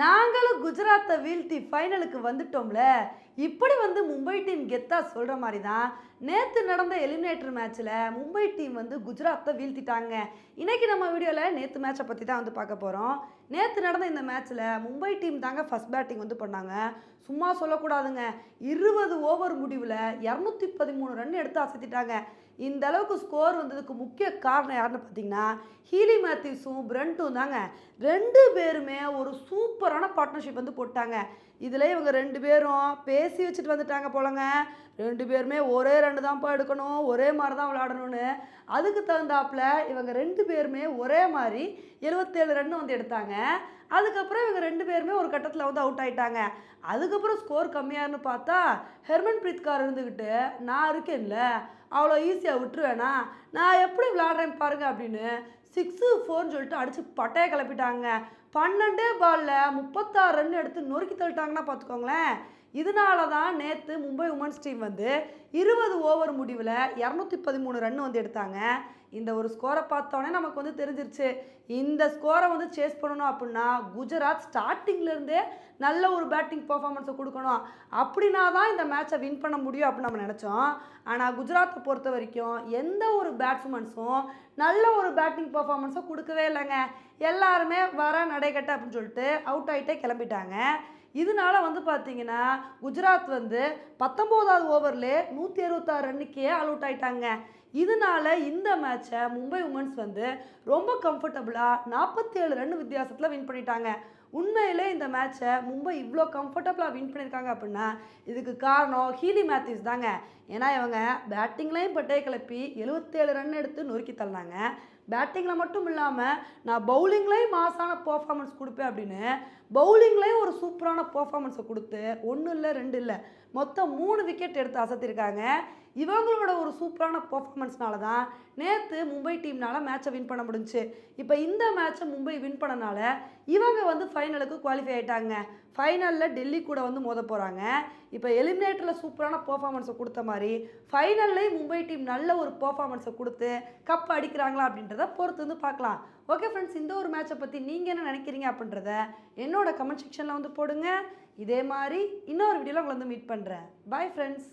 நாங்களும் குஜராத்தை வீழ்த்தி ஃபைனலுக்கு வந்துட்டோம்ல. இப்படி வந்து மும்பை டீம் கெத்தா சொல்கிற மாதிரி தான் நேற்று நடந்த எலிமினேட்டர் மேட்ச்சில் மும்பை டீம் வந்து குஜராத்தை வீழ்த்திட்டாங்க. இன்றைக்கி நம்ம வீடியோவில் நேற்று மேட்சை பற்றி தான் வந்து பார்க்க போகிறோம் நேற்று நடந்த இந்த மேட்ச்சில் மும்பை டீம் தாங்க ஃபஸ்ட் பேட்டிங் வந்து பண்ணாங்க. சும்மா சொல்லக்கூடாதுங்க. இருபது ஓவர் முடிவில் இரநூத்தி பதிமூணு ரன் எடுத்து அசத்திட்டாங்க. இந்த அளவுக்கு ஸ்கோர் வந்ததுக்கு முக்கிய காரணம் யாருன்னு பார்த்தீங்கன்னா ஹீலி மேத்யூஸும் பிரண்ட்டும் தாங்க. ரெண்டு பேருமே ஒரு சூப்பரான பார்ட்னர்ஷிப் வந்து போட்டாங்க. இதில் இவங்க ரெண்டு பேரும் பேர் பேசி வச்சுட்டு வந்துட்டாங்க போலங்க. ரெண்டு பேருமே ஒரே ரெண்டு தான்ப்பா எடுக்கணும் ஒரே மாதிரி தான் விளையாடணும்னு. அதுக்கு தகுந்தாப்புல இவங்க ரெண்டு பேருமே ஒரே மாதிரி எழுபத்தேழு ரன் வந்து எடுத்தாங்க. அதுக்கப்புறம் இவங்க ரெண்டு பேருமே ஒரு கட்டத்தில் வந்து அவுட் ஆகிட்டாங்க அதுக்கப்புறம் ஸ்கோர் கம்மியாருன்னு பார்த்தா ஹெர்மன் பிரீத்கார் இருந்துக்கிட்டு நான் இருக்கேன்ல அவ்வளோ ஈஸியாக விட்டுருவேனா? நான் எப்படி விளாட்றேன் பாருங்கள் அப்படின்னு சிக்ஸு ஃபோர்னு சொல்லிட்டு அடித்து பட்டையை கிளப்பிட்டாங்க. பன்னெண்டே பாலில் முப்பத்தாறு ரன் எடுத்து நொறுக்கி தள்ளிட்டாங்கன்னா பார்த்துக்கோங்களேன் இதனால தான் நேற்று மும்பை உமன்ஸ் டீம் வந்து இருபது ஓவர் முடிவில் இரநூத்தி பதிமூணு ரன் வந்து எடுத்தாங்க. இந்த ஒரு ஸ்கோரை பார்த்தோன்னே நமக்கு வந்து தெரிஞ்சிருச்சு. இந்த ஸ்கோரை வந்து சேஸ் பண்ணணும் அப்படின்னா குஜராத் ஸ்டார்டிங்லேருந்தே நல்ல ஒரு பேட்டிங் பர்ஃபார்மன்ஸை கொடுக்கணும். அப்படின்னா தான் இந்த மேட்சை வின் பண்ண முடியும் அப்படின்னு நம்ம நினச்சோம். ஆனால் குஜராத்தை பொறுத்த வரைக்கும் எந்த ஒரு பேட்ஸ்மேன்ஸும் நல்ல ஒரு பேட்டிங் பர்ஃபார்மன்ஸை கொடுக்கவே இல்லைங்க. எல்லாருமே வர நடைகட்ட அப்படின்னு சொல்லிட்டு அவுட் ஆகிட்டே கிளம்பிட்டாங்க. இதனால வந்து பார்த்தீங்கன்னா குஜராத் வந்து பத்தொம்போதாவது ஓவர்லேயே நூற்றி அறுபத்தாறு ரன்னுக்கே அவுட் ஆயிட்டாங்க. இதனால இந்த மேட்சை மும்பை உமன்ஸ் வந்து ரொம்ப கம்ஃபர்டபுளாக நாற்பத்தி ஏழு ரன் வித்தியாசத்தில் வின் பண்ணிட்டாங்க. உண்மையிலே இந்த மேட்சை மும்பை இவ்வளோ கம்ஃபர்டபுளாக வின் பண்ணியிருக்காங்க அப்படின்னா இதுக்கு காரணம் ஹீலி மேத்யூஸ் தாங்க. ஏன்னா இவங்க பேட்டிங்லேயும் பட்டையை கிளப்பி எழுபத்தேழு ரன் எடுத்து நொறுக்கி தள்ளினாங்க. பேட்டிங்கில் மட்டும் இல்லாமல் நான் பவுலிங்லேயும் மாசான பர்ஃபார்மன்ஸ் கொடுப்பேன் அப்படின்னு பவுலிங்லேயும் ஒரு சூப்பரான பர்ஃபார்மன்ஸை கொடுத்து ஒன்றும் இல்லை ரெண்டு இல்லை மொத்தம் மூணு விக்கெட் எடுத்து அசத்திருக்காங்க. இவங்களோட ஒரு சூப்பரான பர்ஃபார்மன்ஸ்னால தான் நேற்று மும்பை டீம்னால மேட்சை வின் பண்ண முடிஞ்சுச்சு. இப்போ இந்த மேட்சை மும்பை வின் பண்ணனால இவங்க வந்து ஃபைனலுக்கு குவாலிஃபை ஆகிட்டாங்க ஃபைனலில் டெல்லி கூட வந்து மோத போகிறாங்க இப்போ எலிமினேட்டரில் சூப்பரான பர்ஃபார்மன்ஸை கொடுத்த மாதிரி ஃபைனல்லையும் மும்பை டீம் நல்ல ஒரு பர்ஃபார்மன்ஸை கொடுத்து கப் அடிக்கிறாங்களா அப்படின்றத பொறுத்து வந்து பார்க்கலாம். ஓகே ஃப்ரெண்ட்ஸ் இந்த ஒரு மேட்சை பற்றி நீங்கள் என்ன நினைக்கிறீங்க அப்படின்றத என்னோட கமெண்ட் செக்ஷனில் வந்து போடுங்க. இதே மாதிரி இன்னொரு வீடியோவில் உங்களை வந்து மீட் பண்ணுறேன் பாய் ஃப்ரெண்ட்ஸ்